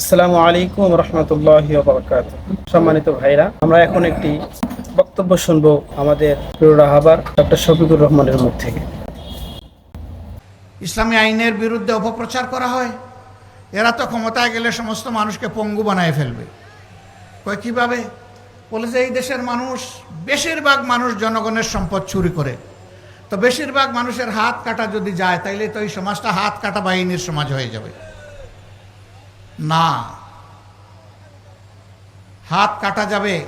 আসসালামু আলাইকুম রহমতুল্লাহ বরকাত সম্মানিত ভাইরা, আমরা এখন একটি বক্তব্য আমাদের ডক্টর শফিকুর রহমানের মুখ থেকে। ইসলামী আইনের বিরুদ্ধে অপপ্রচার করা হয়, এরা তো ক্ষমতায় গেলে সমস্ত মানুষকে পঙ্গু বানায় ফেলবে। কয় কীভাবে? বলে যে এই দেশের মানুষ বেশিরভাগ মানুষ জনগণের সম্পদ চুরি করে। তো বেশিরভাগ মানুষের হাত কাটা যদি যায়, তাইলে তো এই সমাজটা হাত কাটা বাহিনীর সমাজ হয়ে যাবে। না। হাত কাটা যাবে।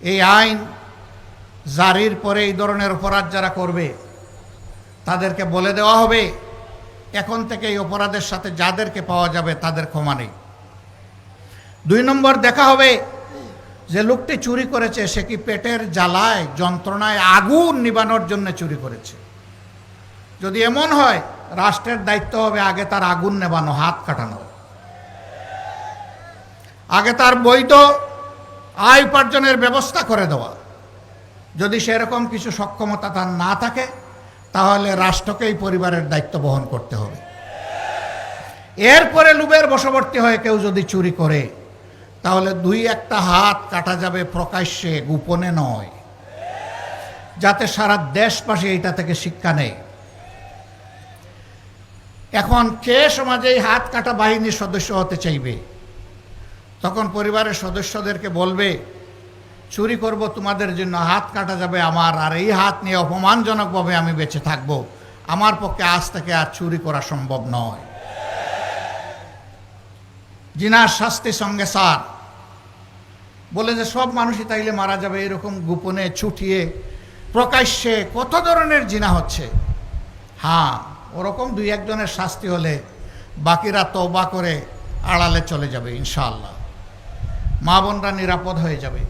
এই আইন জারির পরে এই ধরনের অপরাধ যারা করবে, তাদেরকে বলে দেওয়া হবে, এখন থেকে এই অপরাধের সাথে যাদেরকে পাওয়া যাবে তাদের ক্ষমা নেই। দুই নম্বর, দেখা হবে যে লোকটি চুরি করেছে, সে কি পেটের জ্বালায়, যন্ত্রণায় আগুন নিবানোর জন্য চুরি করেছে? যদি এমন হয়, রাষ্ট্রের দায়িত্ব হবে আগে তার আগুন নেবানো, হাত কাটানো। আগে তার বৈধ আয় উপার্জনের ব্যবস্থা করে দেওয়া। যদি সেরকম কিছু সক্ষমতা তার না থাকে, তাহলে রাষ্ট্রকেই পরিবারের দায়িত্ব বহন করতে হবে। এরপরে লুবের বশবর্তী হয়ে কেউ যদি চুরি করে, তাহলে দুই একটা হাত কাটা যাবে প্রকাশ্যে, গোপনে নয়। যাতে সারা দেশবাসী এইটা থেকে শিক্ষা নেয়। এখন কে সমাজে হাত কাটা বাহিনীর সদস্য হতে চাইবে? তখন পরিবারের সদস্যদেরকে বলবে, চুরি করব তোমাদের জন্য, হাত কাটা যাবে আমার, আর এই হাত নিয়ে অপমানজনকভাবে আমি বেঁচে থাকব। আমার পক্ষে আজ থেকে আর চুরি করা সম্ভব নয়। জিনার শাস্তি সঙ্গে সার বলে যে সব মানুষই তাইলে মারা যাবে এরকম গোপনে ছুটিয়ে, প্রকাশ্যে কত ধরনের জিনা হচ্ছে? হ্যাঁ ওরকম দুই একজনের শাস্তি হলে বাকিরা তবা করে আড়ালে চলে যাবে ইনশাআল্লাহ। মা বোনরা নিরাপদ হয়ে যাবে।